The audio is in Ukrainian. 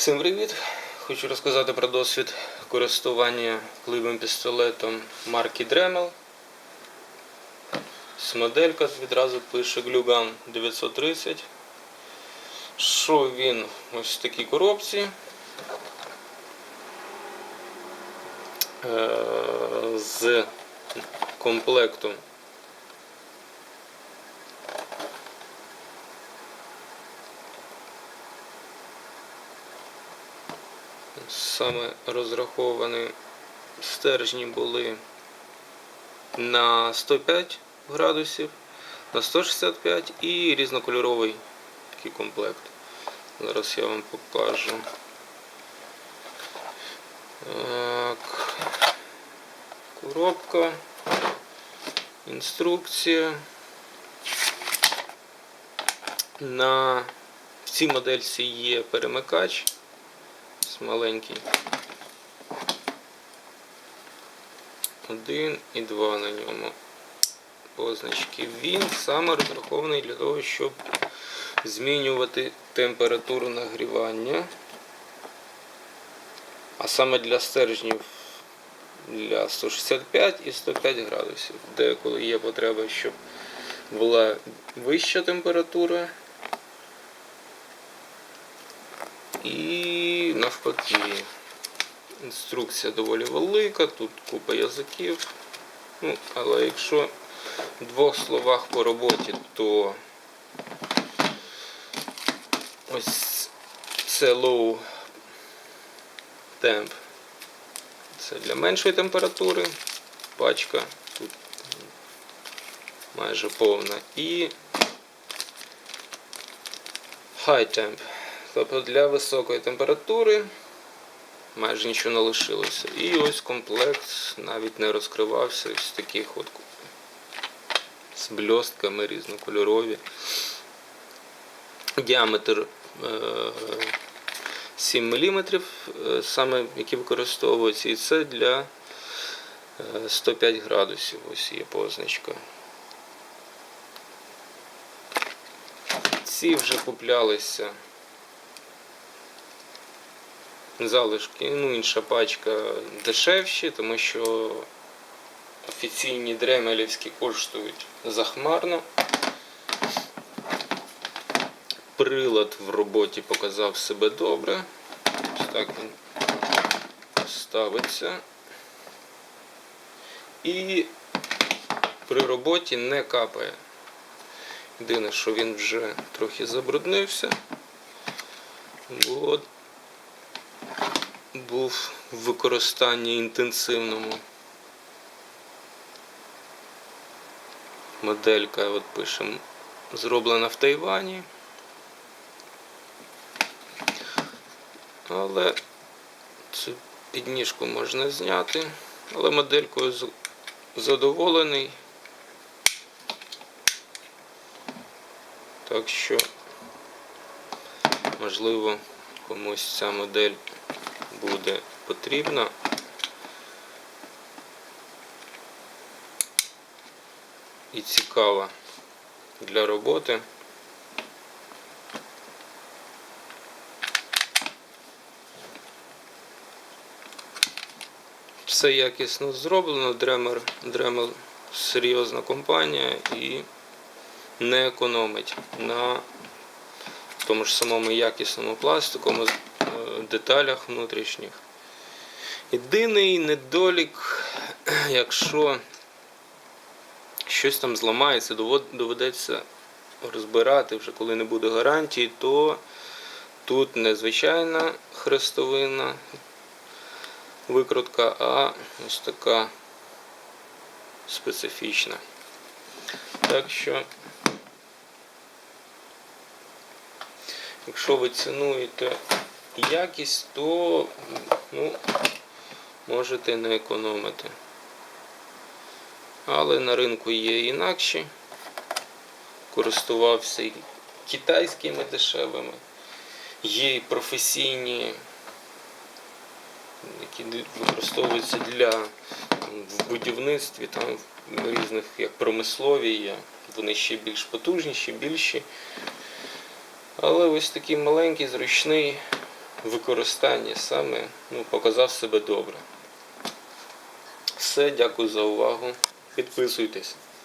Всім привіт! Хочу розказати про досвід користування кливим пістолетом марки Dremel. Моделька відразу пише Glugan 930. Що він ось в такій коробці. Е, З комплектом саме розраховані стержні були на 105 градусів, на 165 і різнокольоровий такий комплект. Зараз я вам покажу. Так. Коробка, інструкція. На в цій модельці є перемикач маленький. Один і два на ньому позначки. Він саме розрахований для того, щоб змінювати температуру нагрівання. А саме для стержнів для 165 і 105 градусів. Деколи є потреба, щоб була вища температура. І навпаки. Інструкція доволі велика, тут купа язиків. Ну, але якщо в двох словах по роботі, то ось це low temp. Це для меншої температури. Пачка тут майже повна. І high temp. Тобто для високої температури майже нічого не лишилося. І ось комплект навіть не розкривався ось таких от з бльостками різнокольорові. Діаметр е, 7 мм, саме які використовуються, і це для е, 105 градусів. Ось є позначка. Ці вже куплялися залишки, ну інша пачка дешевші, тому що офіційні дремелівські коштують захмарно. Прилад в роботі показав себе добре. Ось так він ставиться. І при роботі не капає. Єдине, що він вже трохи забруднився, бо був в використанні інтенсивному. Моделька, от пишемо, зроблена в Тайвані. Але цю підніжку можна зняти. Але моделькою задоволений. Так що, можливо, комусь ця модель буде потрібна. І цікава для роботи. Все якісно зроблено, Дремер, Dremel серйозна компанія і не економить на тому ж самому якісному пластиковому е, деталях внутрішніх. Єдиний недолік, якщо щось там зламається, доведеться розбирати вже коли не буде гарантії, то тут не звичайна хрестовина викрутка, а ось така специфічна. Так що Якщо ви цінуєте якість, то ну, можете не економити. Але на ринку є інакші. Користувався і китайськими дешевими, є і професійні, які використовуються для в будівництві, там різних як промислові є. Вони ще більш потужніші, більші. Але ось такий маленький, зручний використанні саме ну, показав себе добре. Все, дякую за увагу. Підписуйтесь.